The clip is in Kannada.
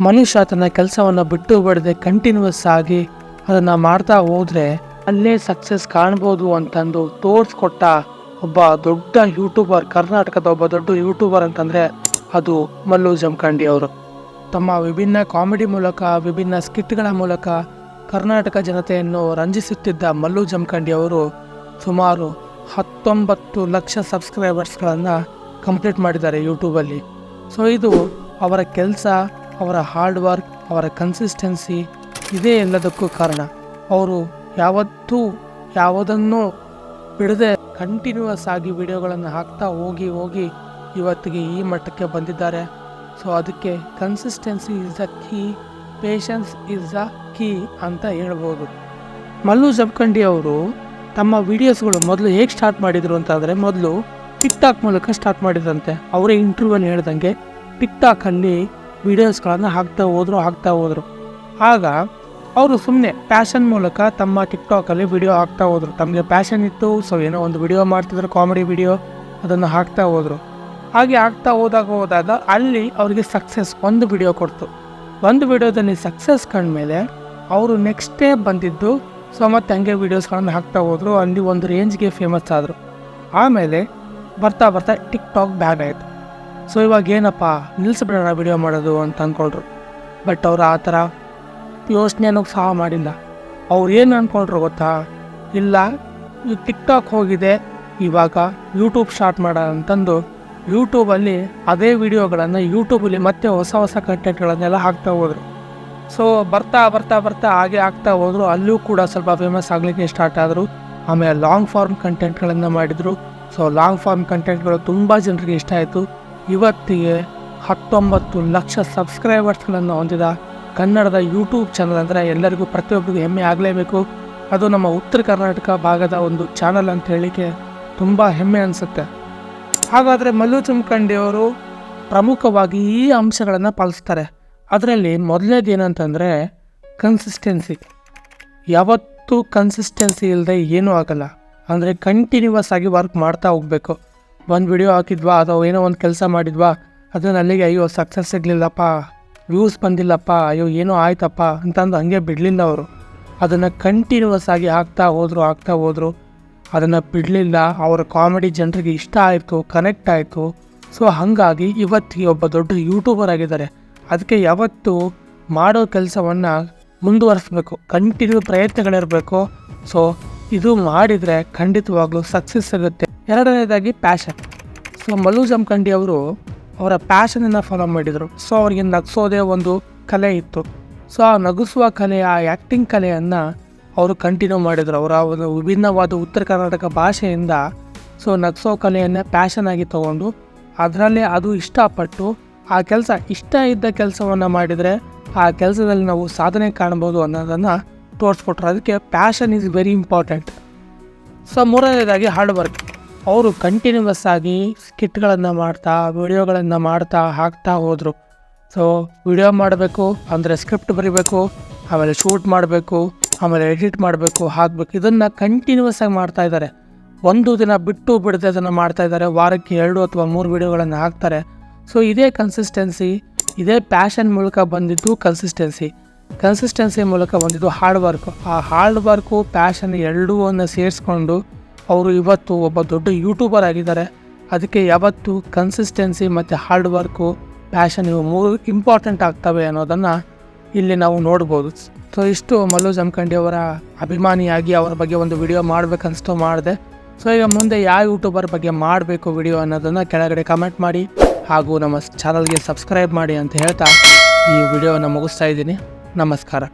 ಮನುಷ್ಯ ತನ್ನ ಕೆಲಸವನ್ನು ಬಿಟ್ಟು ಬಿಡದೆ ಕಂಟಿನ್ಯೂಸ್ ಆಗಿ ಅದನ್ನು ಮಾಡ್ತಾ ಹೋದರೆ ಅಲ್ಲೇ ಸಕ್ಸಸ್ ಕಾಣ್ಬೋದು ಅಂತಂದು ತೋರಿಸ್ಕೊಟ್ಟ ಒಬ್ಬ ದೊಡ್ಡ ಯೂಟ್ಯೂಬರ್ ಕರ್ನಾಟಕದ ಒಬ್ಬ ದೊಡ್ಡ ಯೂಟ್ಯೂಬರ್ ಅಂತಂದರೆ ಅದು ಮಲ್ಲು ಜಮಖಂಡಿ ಅವರು. ತಮ್ಮ ವಿಭಿನ್ನ ಕಾಮಿಡಿ ಮೂಲಕ, ವಿಭಿನ್ನ ಸ್ಕಿಟ್ಗಳ ಮೂಲಕ ಕರ್ನಾಟಕ ಜನತೆಯನ್ನು ರಂಜಿಸುತ್ತಿದ್ದ ಮಲ್ಲು ಜಮಖಂಡಿ ಅವರು ಸುಮಾರು ಹತ್ತೊಂಬತ್ತು ಲಕ್ಷ ಸಬ್ಸ್ಕ್ರೈಬರ್ಸ್ಗಳನ್ನು ಕಂಪ್ಲೀಟ್ ಮಾಡಿದ್ದಾರೆ ಯೂಟ್ಯೂಬಲ್ಲಿ ಸೊ ಇದು ಅವರ ಕೆಲಸ ಅವರ ಹಾರ್ಡ್ ವರ್ಕ್ ಅವರ ಕನ್ಸಿಸ್ಟೆನ್ಸಿ ಇದೇ ಎಲ್ಲದಕ್ಕೂ ಕಾರಣ. ಅವರು ಯಾವತ್ತೂ ಯಾವುದನ್ನು ಬಿಡದೆ ಕಂಟಿನ್ಯೂಸ್ ಆಗಿ ವಿಡಿಯೋಗಳನ್ನು ಹಾಕ್ತಾ ಹೋಗಿ ಹೋಗಿ ಇವತ್ತಿಗೆ ಈ ಮಟ್ಟಕ್ಕೆ ಬಂದಿದ್ದಾರೆ. ಸೊ ಅದಕ್ಕೆ consistency is the key patience is the key ಅಂತ ಹೇಳ್ಬೋದು. ಮಲ್ಲು ಜಬ್ಕಂಡಿ ಅವರು ತಮ್ಮ ವಿಡಿಯೋಸ್ಗಳು ಮೊದಲು ಹೇಗೆ ಸ್ಟಾರ್ಟ್ ಮಾಡಿದರು ಅಂತಂದರೆ ಮೊದಲು ಟಿಕ್ ಟಾಕ್ ಮೂಲಕ ಸ್ಟಾರ್ಟ್ ಮಾಡಿದ್ರಂತೆ. ಅವರೇ ಇಂಟರ್ವ್ಯೂಲ್ಲಿ ಹೇಳ್ದಂಗೆ ಟಿಕ್ ಟಾಕಲ್ಲಿ ವಿಡಿಯೋಸ್ಗಳನ್ನು ಹಾಕ್ತಾ ಹೋದರು ಹಾಕ್ತಾ ಹೋದರು. ಆಗ ಅವರು ಸುಮ್ಮನೆ ಪ್ಯಾಷನ್ ಮೂಲಕ ತಮ್ಮ ಟಿಕ್ ಟಾಕಲ್ಲಿ ವಿಡಿಯೋ ಹಾಕ್ತಾ ಹೋದರು. ತಮಗೆ ಪ್ಯಾಷನ್ ಇತ್ತು ಸೊ ಏನೋ ಒಂದು ವಿಡಿಯೋ ಮಾಡ್ತಿದ್ರು ಕಾಮಿಡಿ ವಿಡಿಯೋ ಅದನ್ನು ಹಾಕ್ತಾ ಹೋದರು. ಹಾಗೆ ಹಾಕ್ತಾ ಹೋದಾಗ ಹೋದಾಗ ಅಲ್ಲಿ ಅವರಿಗೆ ಸಕ್ಸಸ್ ಒಂದು ವಿಡಿಯೋ ಕೊಡ್ತು. ಒಂದು ವಿಡಿಯೋದಲ್ಲಿ ಸಕ್ಸಸ್ ಕಂಡ್ಮೇಲೆ ಅವರು ನೆಕ್ಸ್ಟ್ ಡೇ ಬಂದಿದ್ದು ಸೊ ಮತ್ತೆ ಹಂಗೆ ವೀಡಿಯೋಸ್ಗಳನ್ನು ಹಾಕ್ತಾ ಹೋದರು. ಅಲ್ಲಿ ಒಂದು ರೇಂಜ್ಗೆ ಫೇಮಸ್ ಆದರು. ಆಮೇಲೆ ಬರ್ತಾ ಬರ್ತಾ ಟಿಕ್ ಟಾಕ್ ಬ್ಯಾನ್ ಆಯಿತು. ಸೊ ಇವಾಗ ಏನಪ್ಪ? ನಿಲ್ಲಿಸ್ಬಿಡೋಣ ವಿಡಿಯೋ ಮಾಡೋದು ಅಂತ ಅಂದ್ಕೊಂಡ್ರು ಬಟ್ ಅವ್ರು ಆ ಥರ ಯೋಚನೆನೂ ಸಹ ಮಾಡಿಲ್ಲ. ಅವ್ರು ಏನು ಅಂದ್ಕೊಂಡ್ರು ಗೊತ್ತಾ? ಇಲ್ಲ, ಈ ಟಿಕ್ ಟಾಕ್ ಹೋಗಿದೆ, ಇವಾಗ ಯೂಟ್ಯೂಬ್ ಸ್ಟಾರ್ಟ್ ಮಾಡ ಅಂತಂದು ಯೂಟ್ಯೂಬಲ್ಲಿ ಅದೇ ವಿಡಿಯೋಗಳನ್ನು ಯೂಟ್ಯೂಬಲ್ಲಿ ಮತ್ತೆ ಹೊಸ ಹೊಸ ಕಂಟೆಂಟ್ಗಳನ್ನೆಲ್ಲ ಹಾಕ್ತಾ ಹೋದರು. ಸೊ ಬರ್ತಾ ಬರ್ತಾ ಬರ್ತಾ ಹಾಗೆ ಆಗ್ತಾ ಹೋದರು. ಅಲ್ಲೂ ಕೂಡ ಸ್ವಲ್ಪ ಫೇಮಸ್ ಆಗಲಿಕ್ಕೆ ಸ್ಟಾರ್ಟ್ ಆದರು. ಆಮೇಲೆ ಲಾಂಗ್ ಫಾರ್ಮ್ ಕಂಟೆಂಟ್ಗಳನ್ನು ಮಾಡಿದರು. ಸೊ ಲಾಂಗ್ ಫಾರ್ಮ್ ಕಂಟೆಂಟ್ಗಳು ತುಂಬ ಜನರಿಗೆ ಇಷ್ಟ ಆಯಿತು. ಇವತ್ತಿಗೆ ಹತ್ತೊಂಬತ್ತು ಲಕ್ಷ ಸಬ್ಸ್ಕ್ರೈಬರ್ಸ್ಗಳನ್ನು ಹೊಂದಿದ ಕನ್ನಡದ ಯೂಟ್ಯೂಬ್ ಚಾನಲ್ ಅಂದರೆ ಎಲ್ಲರಿಗೂ ಪ್ರತಿಯೊಬ್ಬರಿಗೂ ಹೆಮ್ಮೆ ಆಗಲೇಬೇಕು. ಅದು ನಮ್ಮ ಉತ್ತರ ಕರ್ನಾಟಕ ಭಾಗದ ಒಂದು ಚಾನಲ್ ಅಂತ ಹೇಳಿಕೆ ತುಂಬ ಹೆಮ್ಮೆ ಅನಿಸುತ್ತೆ. ಹಾಗಾದರೆ ಮಲ್ಲು ಅವರು ಪ್ರಮುಖವಾಗಿ ಈ ಅಂಶಗಳನ್ನು ಪಾಲಿಸ್ತಾರೆ. ಅದರಲ್ಲಿ ಮೊದಲನೇದು ಏನಂತಂದರೆ ಕನ್ಸಿಸ್ಟೆನ್ಸಿ ಯಾವತ್ತೂ ಕನ್ಸಿಸ್ಟೆನ್ಸಿ ಇಲ್ಲದೆ ಏನೂ ಆಗಲ್ಲ. ಅಂದರೆ ಕಂಟಿನ್ಯೂವಸ್ ಆಗಿ ವರ್ಕ್ ಮಾಡ್ತಾ ಹೋಗಬೇಕು. ಒಂದು ವಿಡಿಯೋ ಹಾಕಿದ್ವಾ ಅಥವಾ ಏನೋ ಒಂದು ಕೆಲಸ ಮಾಡಿದ್ವಾ? ಅದನ್ನು ಅಲ್ಲಿಗೆ ಅಯ್ಯೋ ಸಕ್ಸಸ್ ಸಿಗಲಿಲ್ಲಪ್ಪ. ವ್ಯೂಸ್ ಬಂದಿಲ್ಲಪ್ಪ. ಅಯ್ಯೋ ಏನೋ ಆಯ್ತಪ್ಪ ಅಂತಂದು ಹಂಗೆ ಬಿಡಲಿಲ್ಲ ಅವರು. ಅದನ್ನು ಕಂಟಿನ್ಯೂಸ್ ಆಗಿ ಹಾಕ್ತಾ ಹೋದರು ಹಾಕ್ತಾ ಹೋದರು. ಅದನ್ನು ಬಿಡಲಿಲ್ಲ. ಅವರ ಕಾಮಿಡಿ ಜನರಿಗೆ ಇಷ್ಟ ಆಯಿತು ಕನೆಕ್ಟ್ ಆಯಿತು. ಸೊ ಹಾಗಾಗಿ ಇವತ್ತಿಗೆ ಒಬ್ಬ ದೊಡ್ಡ ಯೂಟ್ಯೂಬರ್ ಆಗಿದ್ದಾರೆ. ಅದಕ್ಕೆ ಯಾವತ್ತು ಮಾಡೋ ಕೆಲಸವನ್ನು ಮುಂದುವರಿಸ್ಬೇಕು. ಕಂಟಿನ್ಯೂ ಪ್ರಯತ್ನಗಳಿರಬೇಕು. ಸೊ ಇದು ಮಾಡಿದರೆ ಖಂಡಿತವಾಗ್ಲೂ ಸಕ್ಸಸ್ ಆಗುತ್ತೆ. ಎರಡನೇದಾಗಿ ಪ್ಯಾಷನ್ ಸೊ ಮಲ್ಲು ಜಮಖಂಡಿ ಅವರು ಅವರ ಪ್ಯಾಷನನ್ನು ಫಾಲೋ ಮಾಡಿದರು. ಸೊ ಅವರಿಗೆ ನಗಿಸೋದೇ ಒಂದು ಕಲೆ ಇತ್ತು. ಸೊ ಆ ನಗಿಸುವ ಕಲೆ, ಆ ಆ್ಯಕ್ಟಿಂಗ್ ಕಲೆಯನ್ನು ಅವರು ಕಂಟಿನ್ಯೂ ಮಾಡಿದರು. ಅವರ ಒಂದು ವಿಭಿನ್ನವಾದ ಉತ್ತರ ಕರ್ನಾಟಕ ಭಾಷೆಯಿಂದ ಸೊ ನಗಿಸೋ ಕಲೆಯನ್ನು ಪ್ಯಾಷನ್ ಆಗಿ ತಗೊಂಡು, ಅದರಲ್ಲೇ ಅದು ಇಷ್ಟಪಟ್ಟು, ಆ ಕೆಲಸ ಇಷ್ಟ ಇದ್ದ ಕೆಲಸವನ್ನು ಮಾಡಿದರೆ, ಆ ಕೆಲಸದಲ್ಲಿ ನಾವು ಸಾಧನೆ ಕಾಣ್ಬೋದು ಅನ್ನೋದನ್ನು ತೋರಿಸ್ಕೊಟ್ರು. ಅದಕ್ಕೆ passion is very important so ಮೂರನೇದಾಗಿ ಹಾರ್ಡ್ ವರ್ಕ್ ಅವರು ಕಂಟಿನ್ಯೂಸ್ ಆಗಿ ಸ್ಕಿಟ್ಗಳನ್ನು ಮಾಡ್ತಾ, ವಿಡಿಯೋಗಳನ್ನು ಮಾಡ್ತಾ, ಹಾಕ್ತಾ ಹೋದರು. ಸೊ ವಿಡಿಯೋ ಮಾಡಬೇಕು, ಅಂದರೆ ಸ್ಕ್ರಿಪ್ಟ್ ಬರಿಬೇಕು, ಆಮೇಲೆ ಶೂಟ್ ಮಾಡಬೇಕು, ಆಮೇಲೆ ಎಡಿಟ್ ಮಾಡಬೇಕು, ಹಾಕಬೇಕು. ಇದನ್ನು ಕಂಟಿನ್ಯೂಸ್ ಆಗಿ ಮಾಡ್ತಾ ಇದ್ದಾರೆ. ಒಂದು ದಿನ ಬಿಟ್ಟು ಬಿಡದೆ ಅದನ್ನು ಮಾಡ್ತಾ ಇದ್ದಾರೆ. ವಾರಕ್ಕೆ ಎರಡು ಅಥವಾ ಮೂರು ವಿಡಿಯೋಗಳನ್ನು ಹಾಕ್ತಾರೆ. ಸೊ ಇದೇ ಕನ್ಸಿಸ್ಟೆನ್ಸಿ ಇದೇ ಪ್ಯಾಷನ್ ಮೂಲಕ ಬಂದಿದ್ದು ಕನ್ಸಿಸ್ಟೆನ್ಸಿ ಕನ್ಸಿಸ್ಟೆನ್ಸಿ ಮೂಲಕ ಬಂದಿದ್ದು ಹಾರ್ಡ್ ವರ್ಕು ಆ ಹಾರ್ಡ್ ವರ್ಕು ಪ್ಯಾಷನ್ ಎರಡೂವನ್ನು ಸೇರಿಸ್ಕೊಂಡು ಅವರು ಇವತ್ತು ಒಬ್ಬ ದೊಡ್ಡ ಯೂಟ್ಯೂಬರ್ ಆಗಿದ್ದಾರೆ. ಅದಕ್ಕೆ ಯಾವತ್ತು ಕನ್ಸಿಸ್ಟೆನ್ಸಿ ಮತ್ತು ಹಾರ್ಡ್ ವರ್ಕು ಪ್ಯಾಷನ್ ಇವು ಮೂರು ಇಂಪಾರ್ಟೆಂಟ್ ಆಗ್ತವೆ ಅನ್ನೋದನ್ನು ಇಲ್ಲಿ ನಾವು ನೋಡ್ಬೋದು. ಸೊ ಇಷ್ಟು ಮಲ್ಲು ಜಮಖಂಡಿ ಅವರ ಅಭಿಮಾನಿಯಾಗಿ ಅವರ ಬಗ್ಗೆ ಒಂದು ವಿಡಿಯೋ ಮಾಡಬೇಕನ್ನಿಸ್ತು ಮಾಡಿದೆ. ಸೊ ಈಗ ಮುಂದೆ ಯಾವ ಯೂಟ್ಯೂಬರ್ ಬಗ್ಗೆ ಮಾಡಬೇಕು ವಿಡಿಯೋ ಅನ್ನೋದನ್ನು ಕೆಳಗಡೆ ಕಮೆಂಟ್ ಮಾಡಿ. ಹಾಗೂ ನಮ್ಮ ಚಾನಲ್ಗೆ ಸಬ್ಸ್ಕ್ರೈಬ್ ಮಾಡಿ ಅಂತ ಹೇಳ್ತಾ ಈ ವಿಡಿಯೋವನ್ನು ಮುಗಿಸ್ತಾ ಇದ್ದೀನಿ. ನಮಸ್ಕಾರ.